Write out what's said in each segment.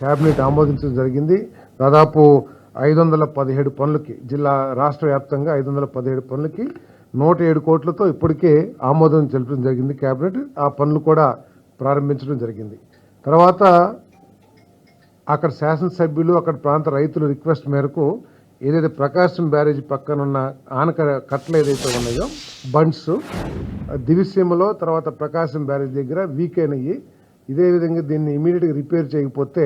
Cabinet ఆమోదించడం జరిగింది. దాదాపు ఐదు వందల పదిహేడు పనులకి జిల్లా రాష్ట్ర వ్యాప్తంగా ఐదు వందల పదిహేడు పనులకి నూట ఏడు కోట్లతో ఇప్పటికే ఆమోదం తెలపడం జరిగింది కేబినెట్ ఆ పనులు కూడా ప్రారంభించడం జరిగింది. తర్వాత అక్కడ శాసనసభ్యులు అక్కడ ప్రాంత రైతుల రిక్వెస్ట్ మేరకు ఏదైతే ప్రకాశం బ్యారేజ్ పక్కన ఉన్న ఆనక కట్టలు ఏదైతే ఉన్నాయో బండ్స్ దివిసీమలో తర్వాత ప్రకాశం బ్యారేజ్ దగ్గర వీక్ అయినాయి ఇదే విధంగా దీన్ని ఇమీడియట్గా రిపేర్ చేయకపోతే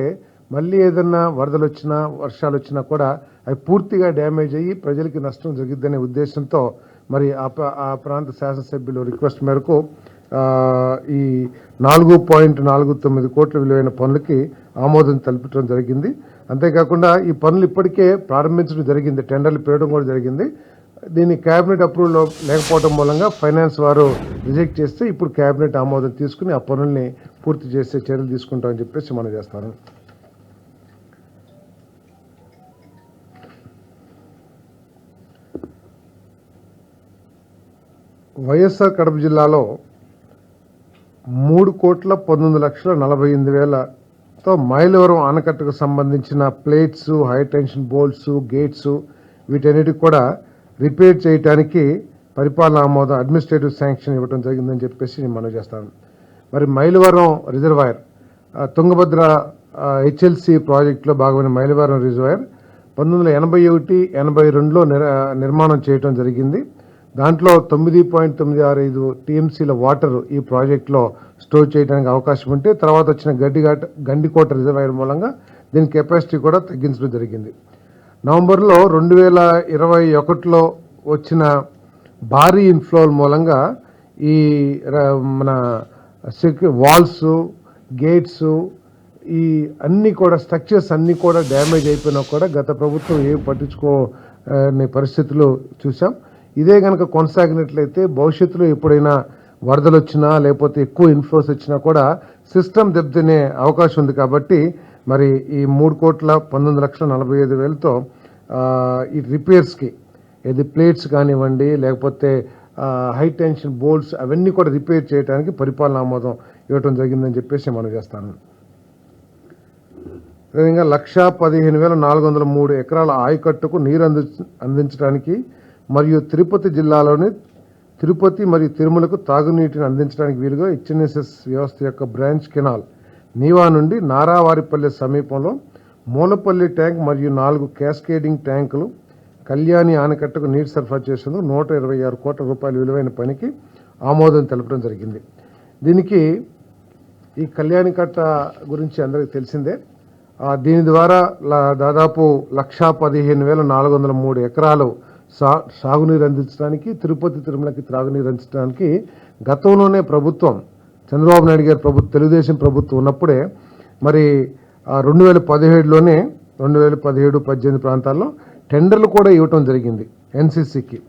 మళ్ళీ ఏదన్నా వరదలు వచ్చినా వర్షాలు వచ్చినా కూడా అవి పూర్తిగా డ్యామేజ్ అయ్యి ప్రజలకి నష్టం జరిగిద్దనే ఉద్దేశంతో మరి ఆ ఆ ప్రాంత శాసనసభ్యులు రిక్వెస్ట్ మేరకు ఈ నాలుగు పాయింట్ నాలుగు తొమ్మిది కోట్ల విలువైన పనులకి ఆమోదం తెలపడం జరిగింది. అంతేకాకుండా ఈ పనులు ఇప్పటికే ప్రారంభించడం జరిగింది. టెండర్లు పేయడం కూడా జరిగింది. దీన్ని కేబినెట్ అప్రూవల్ లేకపోవడం మూలంగా ఫైనాన్స్ వారు రిజెక్ట్ చేస్తే ఇప్పుడు కేబినెట్ ఆమోదం తీసుకుని ఆ పనుల్ని పూర్తి చేసే చర్యలు తీసుకుంటామని చెప్పేసి మనం చేస్తాను వైఎస్ఆర్ కడప జిల్లాలో మూడు కోట్ల పంతొమ్మిది లక్షల నలభై ఎనిమిది వేలతో మైలవరం ఆనకట్టకు సంబంధించిన plates high tension bolts gates వీటన్నిటికి కూడా రిపేర్ చేయడానికి పరిపాలన ఆమోదం అడ్మినిస్ట్రేటివ్ శాంక్షన్ ఇవ్వడం జరిగిందని చెప్పేసి నేను మనం చేస్తాను మరి మైలవరం రిజర్వాయర్ తుంగభద్ర హెచ్ఎల్సి ప్రాజెక్టులో భాగమైన మైలవరం రిజర్వాయర్ పంతొమ్మిది వందల ఎనభై ఒకటి ఎనభై రెండులో నిర్ నిర్మాణం చేయడం జరిగింది. దాంట్లో తొమ్మిది పాయింట్ తొమ్మిది ఆరు ఐదు టీఎంసీల వాటర్ ఈ ప్రాజెక్టులో స్టోర్ చేయడానికి అవకాశం ఉంటే తర్వాత వచ్చిన గడ్డిఘాట గండికోట రిజర్వాయర్ మూలంగా దీని కెపాసిటీ కూడా తగ్గించడం జరిగింది. నవంబర్లో రెండు వేల ఇరవై ఒకటిలో వచ్చిన భారీ ఇన్ఫ్లో మూలంగా ఈ మన సెక్యూ వాల్స్ గేట్స్ ఈ అన్ని కూడా స్ట్రక్చర్స్ అన్నీ కూడా డ్యామేజ్ అయిపోయినా కూడా గత ప్రభుత్వం ఏం పట్టించుకోని పరిస్థితులు చూసాం ఇదే కనుక కొనసాగినట్లయితే భవిష్యత్తులో ఎప్పుడైనా వరదలు వచ్చినా లేకపోతే ఎక్కువ ఇన్ఫ్లోస్ వచ్చినా కూడా సిస్టమ్ దెబ్బతినే అవకాశం ఉంది కాబట్టి మరి ఈ మూడు కోట్ల పంతొమ్మిది లక్షల నలభై ఐదు వేలతో ఈ రిపేర్స్కి ఏది ప్లేట్స్ కానివ్వండి లేకపోతే హై టెన్షన్ బోల్డ్స్ అవన్నీ కూడా రిపేర్ చేయడానికి పరిపాలన ఆమోదం ఇవ్వటం జరిగిందని చెప్పేసి మనం చేస్తాను. అదేవిధంగా లక్షా పదిహేను వేల నాలుగు వందల మూడు ఎకరాల ఆయకట్టుకు నీరు అంది అందించడానికి మరియు తిరుపతి జిల్లాలోని తిరుపతి మరియు తిరుమలకు తాగునీటిని అందించడానికి వీలుగా హెచ్ఎన్ఎస్ఎస్ వ్యవస్థ యొక్క బ్రాంచ్ కెనాల్ నీవా నుండి నారావారిపల్లె సమీపంలో మూలపల్లి ట్యాంక్ మరియు నాలుగు క్యాస్కేడింగ్ ట్యాంకులు కళ్యాణి ఆనకట్టకు నీరు సరఫరా చేసేందుకు నూట ఇరవై ఆరు కోట్ల రూపాయల విలువైన పనికి ఆమోదం తెలపడం జరిగింది. దీనికి ఈ కళ్యాణి కట్ట గురించి అందరికీ తెలిసిందే. దీని ద్వారా దాదాపు లక్షా పదిహేను వేల నాలుగు వందల మూడు ఎకరాలు సా సాగునీరు అందించడానికి తిరుపతి తిరుమలకి త్రాగునీరు అందించడానికి గతంలోనే ప్రభుత్వం చంద్రబాబు నాయుడు గారి ప్రభుత్వం తెలుగుదేశం ప్రభుత్వం ఉన్నప్పుడే మరి రెండు వేల పదిహేడులోనే రెండు వేల పదిహేడు పద్దెనిమిది ప్రాంతాల్లో టెండర్లు కూడా ఇవ్వటం జరిగింది ఎన్సీసీకి.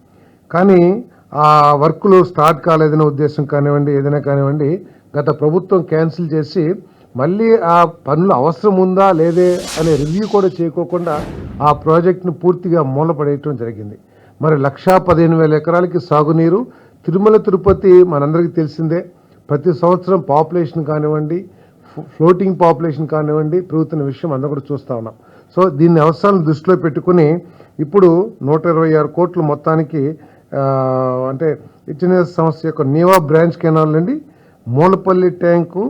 కానీ ఆ వర్కులు స్టార్ట్ కాలేదనే ఉద్దేశం కానివ్వండి ఏదైనా కానివ్వండి గత ప్రభుత్వం క్యాన్సిల్ చేసి మళ్ళీ ఆ పనులు అవసరం ఉందా లేదే అనే రివ్యూ కూడా చేయకోకుండా ఆ ప్రాజెక్టును పూర్తిగా మూలపడేయటం జరిగింది. మరి లక్షా పదిహేను వేల ఎకరాలకి సాగునీరు తిరుమల తిరుపతి మనందరికీ తెలిసిందే ప్రతి సంవత్సరం పాపులేషన్ కానివ్వండి ఫ్లోటింగ్ పాపులేషన్ కానివ్వండి పెరుగుతున్న విషయం అందరం కూడా చూస్తా ఉన్నాం. సో దీన్ని అవసరాలను దృష్టిలో పెట్టుకుని ఇప్పుడు నూట ఇరవై ఆరు కోట్లు మొత్తానికి అంటే హెచ్ఎన్ఎస్ సంస్థ యొక్క నీవా బ్రాంచ్ కెనాల్ నుండి మూలపల్లి ట్యాంకు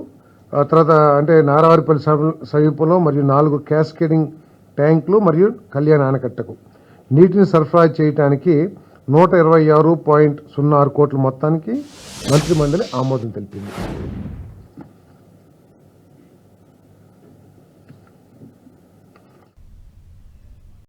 తర్వాత అంటే నారావారిపల్లి సమ- సమీపంలో మరియు నాలుగు క్యాస్కేడింగ్ ట్యాంకులు మరియు కళ్యాణ ఆనకట్టకు. నీటిని సరఫరా చేయడానికి నూట ఇరవై ఆరు పాయింట్ సున్నా ఆరు కోట్ల మొత్తానికి మంత్రిమండలి ఆమోదం తెలిపింది.